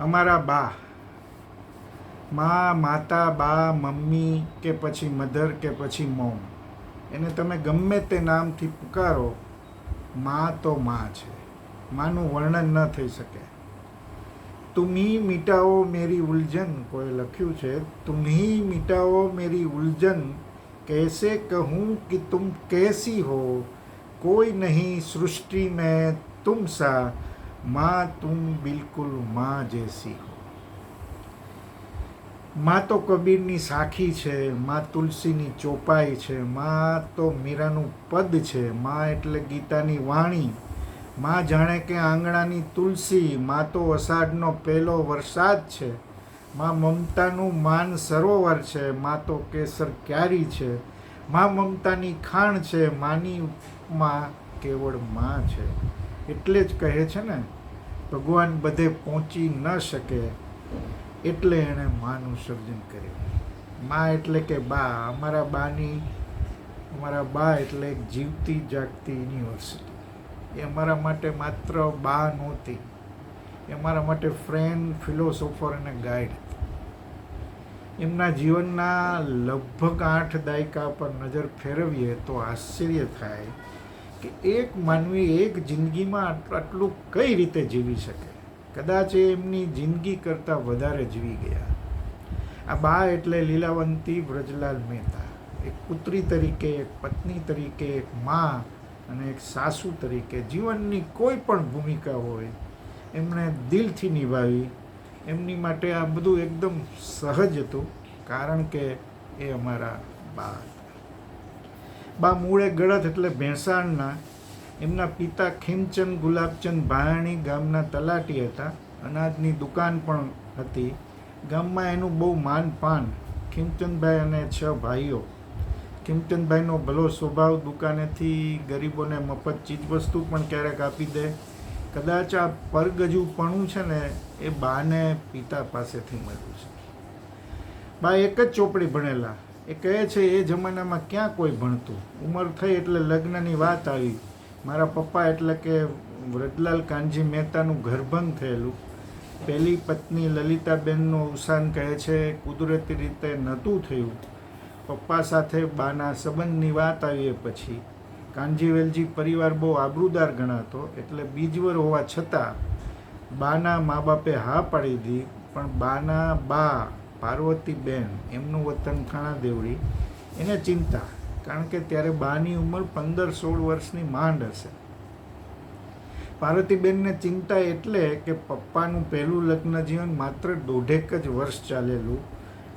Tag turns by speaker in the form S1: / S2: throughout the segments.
S1: અમારા બા. મા, માતા, બા, મમ્મી કે પછી મધર કે પછી મોમ. એને તમે ગમે તે નામથી પુકારો, મા તો મા છે. માનું વર્ણન ન થઈ શકે. તુમ્હી મિટાઓ મેરી ઉલઝન કોઈ લખ્યું છે. તુમ્હી મિટાઓ મેરી ઉલઝન, કૈસે કહું કે તુમ કૈસી હો? કોઈ નહીં સૃષ્ટિ મેં તુમ સા માં તું બિલકુલમાં જેસી હો. માં તો કબીરની સાખી છે, માં તુલસીની ચોપાઈ છે, માં તો મીરાનું પદ છે, માં એટલે ગીતાની વાણી, માં જાણે કે આંગણાની તુલસી, માં તો અષાઢનો પહેલો વરસાદ છે, માં મમતાનું માન સરોવર છે, માં તો કેસર ક્યારી છે, માં મમતાની ખાણ છે, માની માં કેવળમાં છે. એટલે જ કહે છે ને ભગવાન બધે પહોંચી ન શકે એટલે એણે માનું સર્જન કર્યું. મા એટલે કે બા, અમારા બાની, અમારા બા એટલે જીવતી જાગતી યુનિવર્સિટી. એ અમારા માટે માત્ર બા નહોતી, એ અમારા માટે ફ્રેન્ડ ફિલોસોફર અને ગાઈડ એમના જીવનના લગભગ આઠ દાયકા પર નજર ફેરવીએ તો આશ્ચર્ય થાય કે એક માનવી એક જિંદગીમાં આટલું કઈ રીતે જીવી શકે? કદાચ એ એમની જિંદગી કરતાં વધારે જીવી ગયા. આ બા એટલે લીલાવંતી વ્રજલાલ મહેતા. એક પુત્રી તરીકે, એક પત્ની તરીકે, એક મા અને એક સાસુ તરીકે જીવનની કોઈ પણ ભૂમિકા હોય, એમણે દિલથી નિભાવી. એમની માટે આ બધું એકદમ સહજ હતું, કારણ કે એ અમારા બા બા મૂળે ગળથ એટલે ભેંસાણના, એમના પિતા ખીમચંદ ગુલાબચંદ ભાયાણી ગામના તલાટી હતા. અનાજની દુકાન પણ હતી. ગામમાં એનું બહુ માન પાન ખીમચંદભાઈ અને છ ભાઈઓ. ખીમચંદભાઈનો ભલો સ્વભાવ દુકાનેથી ગરીબોને મફત ચીજવસ્તુ પણ ક્યારેક આપી દે. કદાચ આ પરગજુપણું છે ને, એ બાને પિતા પાસેથી મળ્યું છે. બા એક જ ચોપડી ભણેલા. એ કહે છે, એ જમાનામાં ક્યાં કોઈ ભણતું? ઉંમર થઈ એટલે લગ્નની વાત આવી. મારા પપ્પા એટલે કે વ્રજલાલ કાનજી મહેતાનું ઘરભંગ થયેલું. પહેલી પત્ની લલિતાબેનનું અવસાન કહે છે, કુદરતી રીતે નહોતું થયું. પપ્પા સાથે બાના સંબંધની વાત આવી એ પછી. કાનજીવેલજી પરિવાર બહુ આબરૂદાર ગણાતો, એટલે બીજવર હોવા છતાં બાના મા બાપે હા પાડી દીધી પણ બાના બા પાર્વતીબેન, એમનું વતન થાણા દેવડી એને ચિંતા, કારણ કે ત્યારે બાની ઉંમર પંદર સોળ વર્ષની માંડ હશે. પાર્વતીબેનને ચિંતા એટલે કે પપ્પાનું પહેલું લગ્ન જીવન માત્ર દોઢેક જ વર્ષ ચાલેલું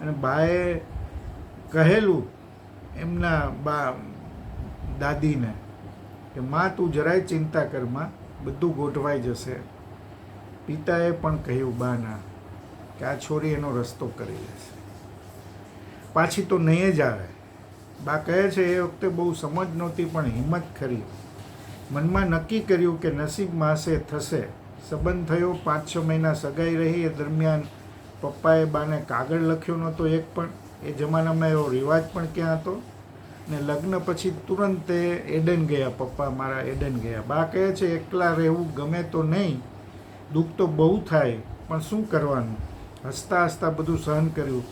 S1: અને બાએ કહેલું એમના બા, દાદીને કે, માં, તું જરાય ચિંતા કરમાં બધું ગોઠવાઈ જશે. પિતાએ પણ કહ્યું બાના કે આ છોરી એનો રસ્તો કરી લેશે પાછી તો નહીં જ આવે. બા કહે છે, એ વખતે બહુ સમજ નહોતી, પણ હિંમત ખરી. મનમાં નક્કી કર્યું કે નસીબ માસે થશે. સંબંધ થયો, પાંચ છ મહિના સગાઈ રહી, એ દરમિયાન પપ્પાએ બાને કાગળ લખ્યો નહોતો એક પણ. એ જમાનામાં એવો રિવાજ પણ ક્યાં હતો? ને લગ્ન પછી તુરંત એ એડન ગયા પપ્પા, મારા એડન ગયા. બા કહે છે, એકલા રહેવું ગમે તો નહીં. દુઃખ તો બહુ થાય, પણ શું કરવાનું? હસતા હસતા બધું સહન કર્યું.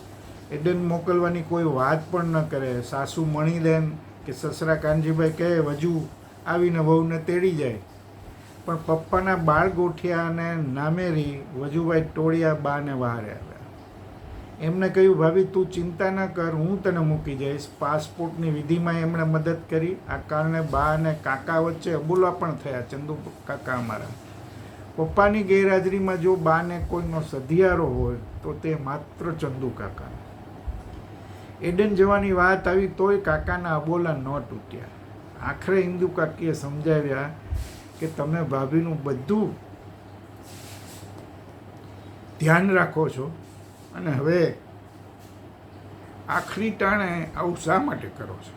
S1: એડન મોકલવાની કોઈ વાત પણ ન કરે. સાસુ મણીબેન કે સસરા કાનજીભાઈ કહે, વજુ, આવીને વહુને તેડી જાય. પણ પપ્પાના બાળ ગોઠિયા અને નામેરી વજુભાઈ ટોળિયા બાને બહાર આવ્યા. એમને કહ્યું, ભાભી, તું ચિંતા ન કર, હું તને મૂકી જઈશ. પાસપોર્ટની વિધિમાં એમણે મદદ કરી. આ કારણે બા અને કાકા વચ્ચે અબોલા પણ થયા, ચંદુ કાકા અમારા. પપ્પાની ગેરહાજરીમાં જો બાને કોઈનો સધિયારો હોય, તો તે માત્ર ચંદુ કાકા. એડન જવાની વાત આવી તોય કાકાના અબોલા ન તૂટ્યા. આખરે હિન્દુ કાકીએ સમજાવ્યા કે તમે ભાભીનું બધું ધ્યાન રાખો છો અને હવે આખરી ટાણે આવું શા માટે કરો છો?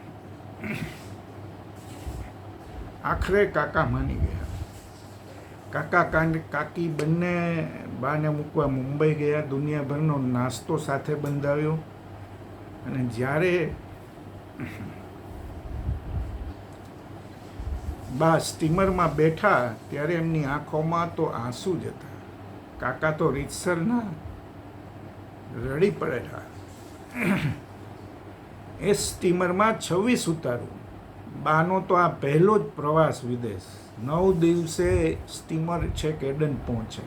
S1: આખરે કાકા માની ગયા. કાકા કાંડ કાકી બંને બાને મૂકવા મુંબઈ ગયા. દુનિયાભરનો નાસ્તો સાથે બંધાવ્યો. અને જ્યારે બા સ્ટીમરમાં બેઠા ત્યારે એમની આંખોમાં તો આંસુ જ હતા. કાકા તો રીતસરના રડી પડેલા. એ સ્ટીમરમાં છવ્વીસ ઉતારું. બાનો તો આ પહેલો જ પ્રવાસ વિદેશ. નવ દિવસે સ્ટીમર છેક એડન પહોંચે.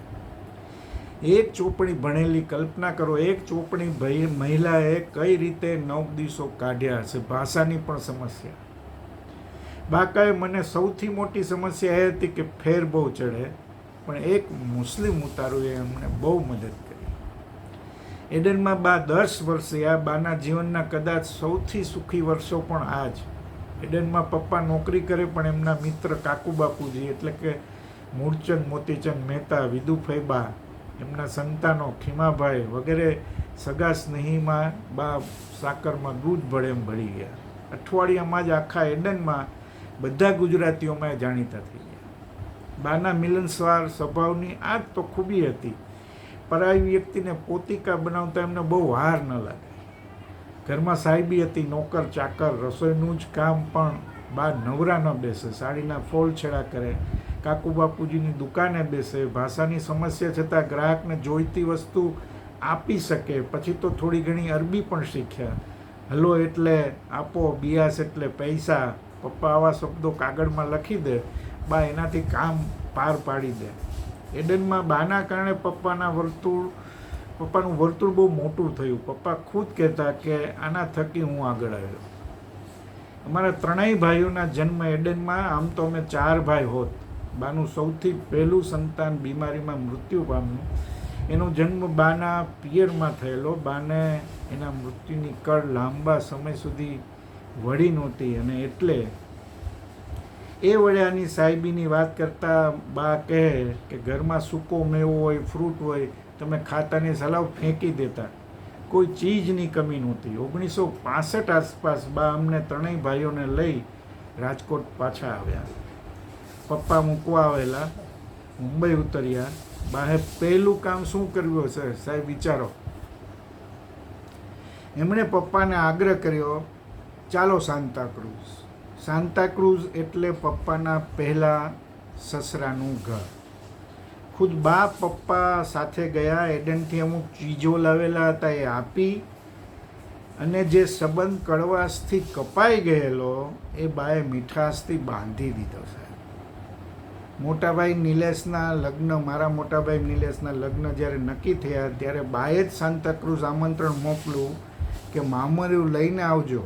S1: એક ચોપડી ભણેલી કલ્પના કરો, એક ચોપડી મહિલાએ કઈ રીતે નવ દિવસો કાઢ્યા હશે? ભાષાની પણ સમસ્યા. બાકાએ મને સૌથી મોટી સમસ્યા એ હતી કે ફેર બહુ ચડે, પણ એક મુસ્લિમ ઉતારુએ અમને બહુ મદદ કરી. એડનમાં બા દસ વર્ષે આ બાના જીવનના કદાચ સૌથી સુખી વર્ષો પણ આ જ. એડનમાં પપ્પા નોકરી કરે પણ એમના મિત્ર કાકુ બાપુજી એટલે કે મૂળચંદ મોતીચંદ મહેતા વિદુભાઈ બા એમના સંતાનો ખીમાભાઈ વગેરે સગા સ્નેહીમાં બા સાકરમાં દૂધ ભળે એમ ભળી ગયા. અઠવાડિયામાં જ આખા એડનમાં બધા ગુજરાતીઓમાં જાણીતા થઈ ગયા. બાના મિલનસ્વાર સ્વભાવની આ તો ખૂબી હતી પરાય વ્યક્તિને પોતિકા બનાવતા એમને બહુ વાર ન લાગે. ઘરમાં સાહેબી હતી, નોકર, ચાકર, રસોઈનું જ કામ પણ બા નવરા ન બેસે, સાડીના ફોલ છેડા કરે, કાકુ બાપુજીની દુકાને બેસે, ભાષાની સમસ્યા છતાં ગ્રાહકને જોઈતી વસ્તુ આપી શકે, પછી તો થોડી ઘણી અરબી પણ શીખ્યા. હલો એટલે આપો બિયાસ એટલે પૈસા, પપ્પા આવા શબ્દો કાગળમાં લખી દે, બા એનાથી કામ પાર પાડી દે. એડનમાં બાના કારણે પપ્પાના વર્તુળ પપ્પાનું વર્તુળ બહુ મોટું થયું. પપ્પા ખુદ કહેતા કે આના થકી હું આગળ આવ્યો. અમારા ત્રણેય ભાઈઓના જન્મ એડનમાં આમ તો અમે ચાર ભાઈ હોત. બાનું સૌથી પહેલું સંતાન બીમારીમાં મૃત્યુ પામ્યું. એનો જન્મ બાના પિયરમાં થયેલો. બાને એના મૃત્યુની કળ લાંબા સમય સુધી વળી નહોતી અને એટલે એ વળ્યાની સાહેબીની વાત કરતા બા કહે કે ઘરમાં સૂકો મેવો હોય, ફ્રૂટ હોય તમે ખાતાની સલાહ ફેંકી દેતા. કોઈ ચીજની કમી નહોતી. ઓગણીસો પાસઠ આસપાસ બા અમને ત્રણેય ભાઈઓને લઈ રાજકોટ પાછા આવ્યા. પપ્પા મૂકવા આવેલા, મુંબઈ ઉતર્યા. બાહે પહેલું કામ શું કર્યું હશે? સાહેબ, વિચારો. એમણે પપ્પાને આગ્રહ કર્યો, ચાલો સાંતાક્રુઝ સાંતાક્રુઝ એટલે પપ્પાના પહેલા સસરાનું ઘર. ખુદ બા, પપ્પા સાથે ગયા, એડનથી અમુક ચીજો લાવેલા હતા એ આપી. અને જે સંબંધ કડવાશથી કપાઈ ગયેલો, એ બાએ મીઠાશથી બાંધી દીધો સાહેબ. મોટાભાઈ નિલેશના લગ્ન, મારા મોટાભાઈ નિલેશના લગ્ન જ્યારે નક્કી થયા, ત્યારે બાએ જ સાંતાક્રુઝ આમંત્રણ મોકલું કે મામરિયું લઈને આવજો.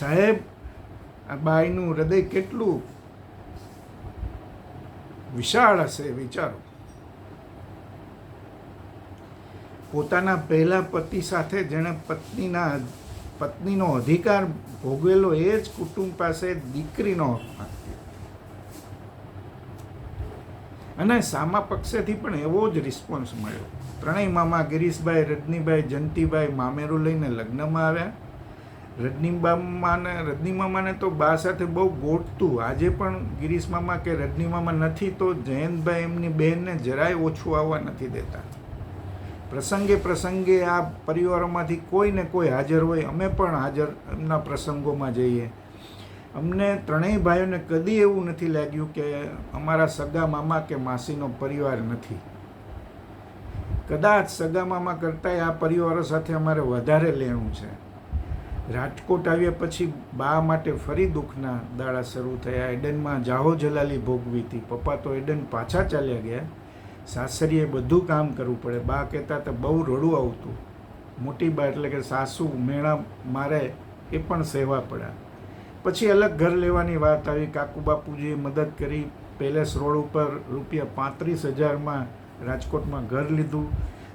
S1: સાહેબ, આ બાઈનું હૃદય કેટલું વિશાળ હશે વિચારો. પોતાના પહેલા પતિ સાથે જેણે પત્નીના, પત્નીનો અધિકાર ભોગવેલો એ જ કુટુંબ પાસે દીકરીનો અને સામા પક્ષેથી પણ એવો જ રિસ્પોન્સ મળ્યો. ત્રણેય મામા ગિરીશભાઈ, રજનીભાઈ જંતીભાઈ મામેરું લઈને લગ્નમાં આવ્યા. રજની માને રજની મામાને તો બા સાથે બહુ ગોઠતું આજે પણ ગિરીશ મામા કે રજની મામા નથી તો જયંતભાઈ એમની બહેનને જરાય ઓછું આવવા નથી દેતા. પ્રસંગે પ્રસંગે આ પરિવારોમાંથી કોઈને કોઈ હાજર હોય, અમે પણ હાજર એમના પ્રસંગોમાં જઈએ. અમને ત્રણેય ભાઈઓને કદી એવું નથી લાગ્યું કે અમારા સગા મામા કે માસીનો પરિવાર નથી. કદાચ સગા મામા કરતાંય આ પરિવારો સાથે અમારે વધારે લેણું છે. રાજકોટ આવ્યા પછી બા માટે ફરી દુઃખના દાડા શરૂ થયા. એડનમાં જાહો જલાલી ભોગવી હતી. પપ્પા તો એડન પાછા ચાલ્યા ગયા. સાસરીએ બધું કામ કરવું પડે. બા કહેતા તો બહુ રડું આવતું. મોટી બા એટલે કે સાસુ મેણા મારે એ પણ સહેવા પડ્યા. પછી અલગ ઘર લેવાની વાત આવી. કાકુ બાપુજીએ મદદ કરી. પેલેસ રોડ ઉપર રૂપિયા પાંત્રીસ હજારમાં રાજકોટમાં ઘર લીધું.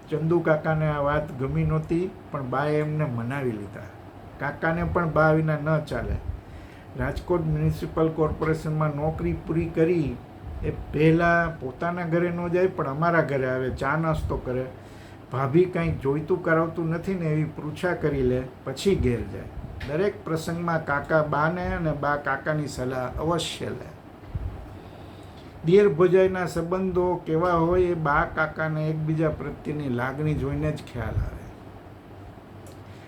S1: ચંદુ કાકાને આ વાત ગમી નહોતી, પણ બાએ એમને મનાવી લીધા. કાકાને પણ બા વિના ન ચાલે. રાજકોટ મ્યુનિસિપલ કોર્પોરેશનમાં નોકરી પૂરી કરી એ પહેલાં પોતાના ઘરે ન જાય, પણ અમારા ઘરે આવે, ચા નાસ્તો કરે. ભાભી કંઈક જોઈતું કરાવતું નથી ને એવી પૃચ્છા કરી લે, પછી ઘેર જાય. દરેક પ્રસંગમાં કાકા બાને અને બા કાકાની સલાહ અવશ્ય લે. દિયર ભોજાઈના સંબંધો કેવા હોય એ બા કાકાને એકબીજા પ્રત્યેની લાગણી જોઈને જ ખ્યાલ આવે.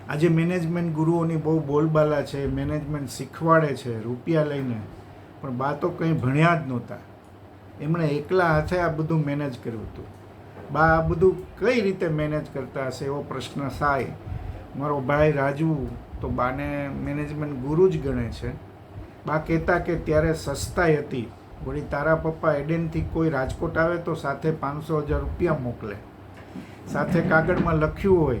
S1: આજે મેનેજમેન્ટ ગુરુઓની બહુ બોલબાલા છે મેનેજમેન્ટ શીખવાડે છે, રૂપિયા લઈને. પણ બા તો કંઈ ભણ્યા જ નહોતા. એમણે એકલા હાથે આ બધું મેનેજ કર્યું હતું. બા, આ બધું કઈ રીતે મેનેજ કરતા હશે એવો પ્રશ્ન થાય? મારો ભાઈ રાજુ તો બાને મેનેજમેન્ટ ગુરુ જ ગણે છે. બા કહેતા કે ત્યારે સસ્તાઈ હતી. વળી તારા પપ્પા એડેનથી કોઈ રાજકોટ આવે તો સાથે પાંચસો હજાર રૂપિયા મોકલે. સાથે કાગળમાં લખ્યું હોય.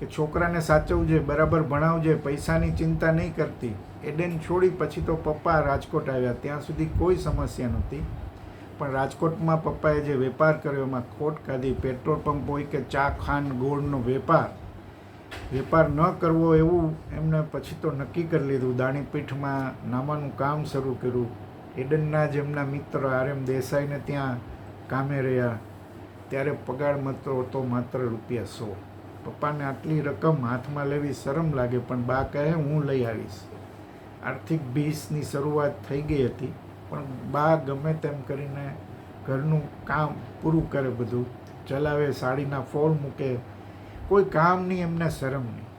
S1: કે છોકરાને સાચવજે, બરાબર ભણાવજે, પૈસાની ચિંતા નહીં કરતી. એડેન છોડી પછી તો પપ્પા રાજકોટ આવ્યા. ત્યાં સુધી કોઈ સમસ્યા નહોતી. પણ રાજકોટમાં પપ્પાએ જે વેપાર કર્યો, એમાં ખોટ કાઢી પેટ્રોલ પંપ હોય કે ચા, ખાંડ, ગોળનો વેપાર. વેપાર ન કરવો એવું એમને પછી તો નક્કી કરી લીધું. દાણીપીઠમાં નામાનું કામ શરૂ કર્યું. એડનના જ એમના મિત્ર આર એમ દેસાઈને ત્યાં કામે રહ્યા. ત્યારે પગાર મળતો હતો માત્ર રૂપિયા સો. પપ્પાને આટલી રકમ હાથમાં લેવી શરમ લાગે, પણ બા કહે હું લઈ આવીશ. આર્થિક ભીસની શરૂઆત થઈ ગઈ હતી, પણ બા ગમે તેમ કરીને ઘરનું કામ પૂરું કરે બધું, ચલાવે, સાડીના ફોલ મૂકે. કોઈ કામ નહીં, એમને શરમ નહીં.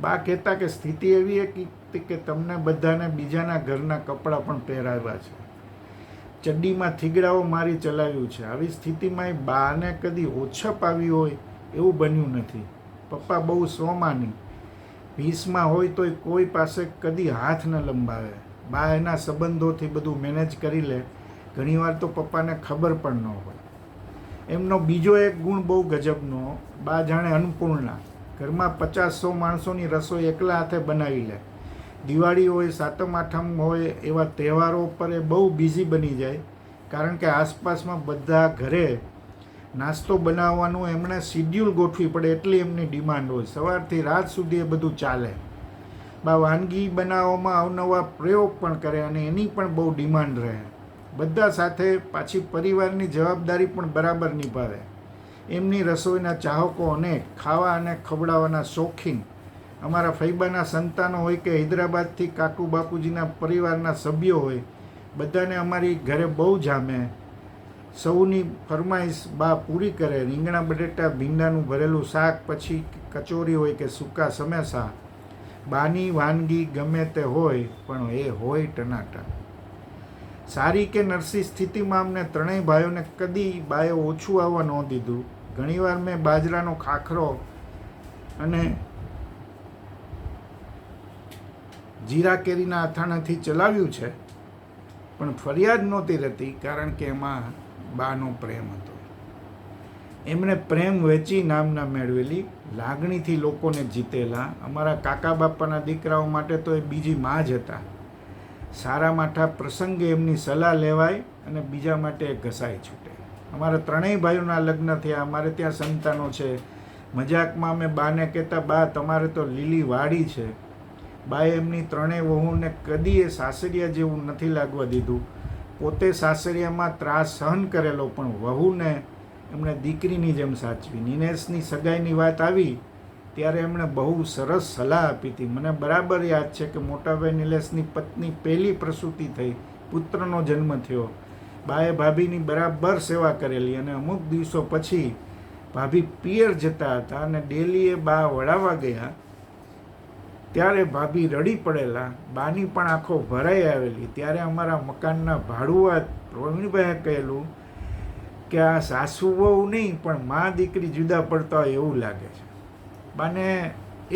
S1: બા કહેતા કે સ્થિતિ એવી હતી કે તમને બધાને બીજાના ઘરના કપડાં પણ પહેરાવ્યા છે. ચડ્ડીમાં થીગડાઓ મારી ચલાવ્યું છે. આવી સ્થિતિમાં એ બાને કદી ઓછપ આવી હોય એવું બન્યું નથી. પપ્પા બહુ સ્વમાની ભીસમાં હોય તોય કોઈ પાસે કદી હાથ ન લંબાવે. બા એના સંબંધોથી બધું મેનેજ કરી લે. ઘણીવાર તો પપ્પાને ખબર પણ ન હોય. એમનો બીજો એક ગુણ બહુ ગજબનો, બા જાણે અન્નપૂર્ણા. ઘરમાં પચાસ સો માણસોની રસોઈ એકલા હાથે બનાવી લે. દિવાળી હોય, સાતમ આઠમ હોય, એવા તહેવારો પર એ બહુ બિઝી બની જાય. કારણ કે આસપાસમાં બધા ઘરે નાસ્તો બનાવવાનું, એમણે શિડ્યુલ ગોઠવી પડે એટલી એમની ડિમાન્ડ હોય. સવારથી રાત સુધી એ બધું ચાલે. બા, વાનગી બનાવવામાં અવનવા પ્રયોગ પણ કરે અને એની પણ બહુ ડિમાન્ડ રહે. બધા સાથે પાછી પરિવારની જવાબદારી પણ બરાબર નિભાવે. એમની રસોઈના ચાહકો અનેક ખાવા અને ખવડાવવાના શોખીન. અમારા ફૈબાના સંતાનો હોય કે હૈદરાબાદથી કાકુ બાપુજીના પરિવારના સભ્યો હોય, બધાને અમારી ઘરે બહુ જામે. સૌની ફરમાઈશ બા પૂરી કરે. રીંગણા, બટેટા, ભીંડાનું ભરેલું શાક, પછી કચોરી હોય કે સૂકા સમેસા. બાની વાનગી ગમે તે હોય, પણ એ હોય ટનાટા સારી કે નરસી સ્થિતિમાં અમને ત્રણેય ભાઈઓને કદી બાએ ઓછું આવવા ન દીધું. ઘણીવાર મેં બાજરાનો ખાખરો અને જીરા કેરીના અથાણાથી ચલાવ્યું છે, પણ ફરિયાદ નહોતી રહેતી, કારણ કે એમાં બાનો પ્રેમ હતો. એમણે પ્રેમ વેચી નામના મેળવેલી લાગણીથી લોકોને જીતેલા. અમારા કાકા બાપાના દીકરાઓ માટે તો એ બીજી માં જ હતા. સારા માઠા પ્રસંગે એમની સલાહ લેવાય અને બીજા માટે ઘસાઈ છૂટે. અમારા ત્રણેય ભાઈઓના લગ્ન થયા. અમારે ત્યાં સંતાનો છે. મજાકમાં અમે બાને કહેતા, બા, તમારે તો લીલી વાડી છે. બાએ એમની ત્રણેય વહુને કદી એ સાસરિયા જેવું નથી લાગવા દીધું. પોતે સાસરિયામાં ત્રાસ સહન કરેલો પણ વહુને એમણે દીકરીની જેમ સાચવી. નિનેશની સગાઈની વાત આવી ત્યારે એમણે બહુ સરસ સલાહ આપી હતી. મને બરાબર યાદ છે કે મોટાભાઈ નિલેશની પત્ની પહેલી પ્રસૂતિ થઈ. પુત્રનો જન્મ થયો. બાએ ભાભીની બરાબર સેવા કરેલી અને અમુક દિવસો પછી ભાભી પિયર જતા હતા અને ડેલીએ બા વળાવવા ગયા. ત્યારે ભાભી રડી પડેલા. બાની પણ આંખો ભરાઈ આવેલી. ત્યારે અમારા મકાનના ભાડુઆત પ્રવીણભાઈએ કહેલું કે આ સાસુ વહુ નહીં, પણ મા દીકરી જુદા પડતા હોય એવું લાગે છે. બાને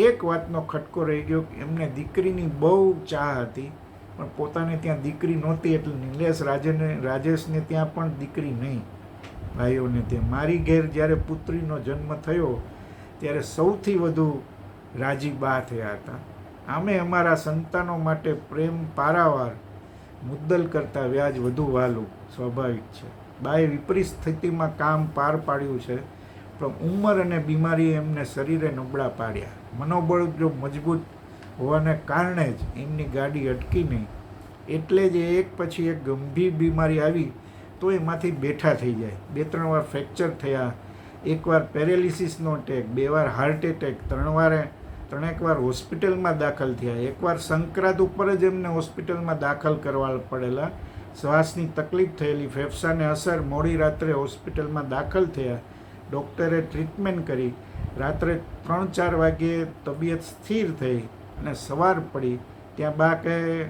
S1: એક વાતનો ખટકો રહી ગયો એમને દીકરીની બહુ ચાહ હતી, પણ પોતાને ત્યાં દીકરી નહોતી એટલે નિલેશ રાજેને, રાજેશને ત્યાં પણ દીકરી નહીં. ભાઈઓને તે મારી ઘેર જ્યારે પુત્રીનો જન્મ થયો, ત્યારે સૌથી વધુ રાજી બા થયા હતા. આમે અમારા સંતાનો માટે પ્રેમ પારાવાર મુદ્દલ કરતાં વ્યાજ વધુ વાલું સ્વાભાવિક છે. બાએ વિપરીત સ્થિતિમાં કામ પાર પાડ્યું છે, પણ ઉંમર અને બીમારી એમને શરીરે નબળા પાડ્યા. મનોબળ જો મજબૂત હોવાને કારણે જ એમની ગાડી અટકી નહીં. એટલે જ એક પછી એક ગંભીર બીમારી આવી, તો એમાંથી બેઠા થઈ જાય. બે ત્રણ વાર ફ્રેક્ચર થયા. એકવાર પેરેલિસિસનો અટેક બે વાર હાર્ટ એટેક, ત્રણ વારે ત્રણેક વાર હોસ્પિટલમાં દાખલ થયા. એકવાર સંક્રાંત ઉપર જ એમને હોસ્પિટલમાં દાખલ કરવા પડેલા. શ્વાસની તકલીફ થયેલી. ફેફસાને અસર. મોડી રાત્રે હોસ્પિટલમાં દાખલ થયા. ડૉક્ટરે ટ્રીટમેન્ટ કરી. રાત્રે ત્રણ ચાર વાગ્યે તબિયત સ્થિર થઈ અને સવાર પડી. ત્યાં બા કહે,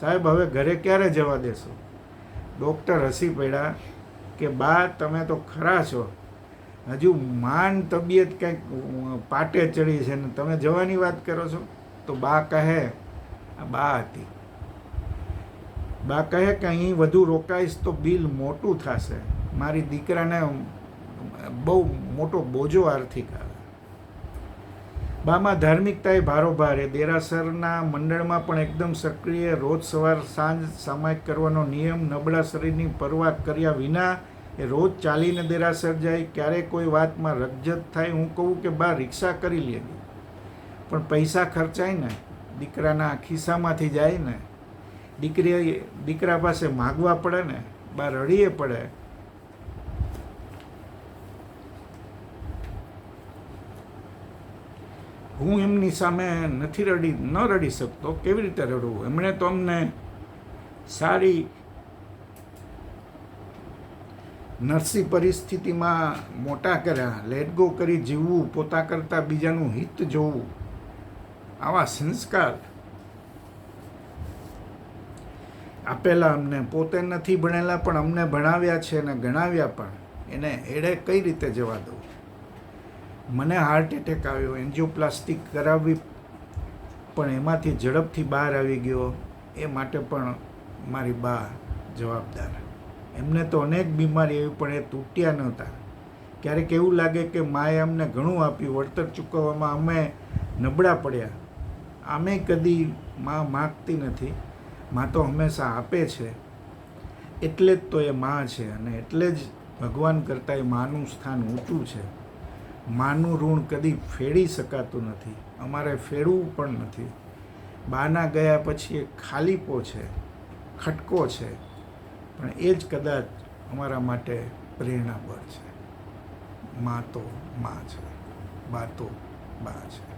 S1: સાહેબ, હવે ઘરે ક્યારે જવા દેશો? ડૉક્ટર હસી પડ્યા કે, બા, તમે તો ખરા છો. હજુ માન તબિયત કંઈક પાટે ચડી છે ને તમે જવાની વાત કરો છો, તો બા કહે, આ બા હતી. બા કહે કે, અહીં વધુ રોકાઈશ તો બિલ મોટું થશે. મારી દીકરાને બહુ મોટો બોજો આર્થિક આવે. બામાં ધાર્મિકતાએ ભારોભાર એ દેરાસરના મંડળમાં પણ એકદમ સક્રિય રોજ સવાર સાંજ સામાયિક કરવાનો નિયમ નબળા શરીરની પરવા કર્યા વિના એ રોજ ચાલીને દેરાસર જાય ક્યારેય કોઈ વાતમાં રગજત થાય, હું કહું કે બા રિક્ષા કરી લેવી પણ પૈસા ખર્ચાય ને, દીકરાના ખિસ્સામાંથી જાય ને, દીકરી દીકરા પાસે માગવા પડે ને, બા રડીએ પડે. હું એમની સામે નથી રડી, ન રડી શકતો, કેવી રીતે રડવું? એમણે તો અમને સારી નરસી પરિસ્થિતિમાં મોટા કર્યા લેટ ગો કરી જીવવું, પોતા કરતાં બીજાનું હિત જોવું. આવા સંસ્કાર આપેલા અમને. પોતે નથી ભણેલા, પણ અમને ભણાવ્યા છે અને ગણાવ્યા પણ. એને એડે કઈ રીતે જવા દઉં? મને હાર્ટ એટેક આવ્યો એન્જિયોપ્લાસ્ટિક કરાવવી પણ એમાંથી ઝડપથી બહાર આવી ગયો. એ માટે પણ મારી બા જવાબદાર. એમને તો અનેક બીમારી એવી, પણ એ તૂટ્યા નહોતા. ક્યારેક એવું લાગે કે માએ અમને ઘણું આપ્યું, વળતર ચૂકવવામાં અમે નબળા પડ્યા. અમે કદી માં માગતી નથી. માં તો હંમેશા આપે છે. એટલે જ તો એ માં છે અને એટલે જ ભગવાન કરતાં એ માનું સ્થાન ઊંચું છે. માનું ઋણ કદી ફેડી શકાતું નથી. અમારે ફેરવું પણ નથી. બાના ગયા પછી એ ખાલીપો છે, ખટકો છે. પણ એ જ કદાચ અમારા માટે પ્રેરણાબળ છે. મા તો મા છે. બા તો બા છે.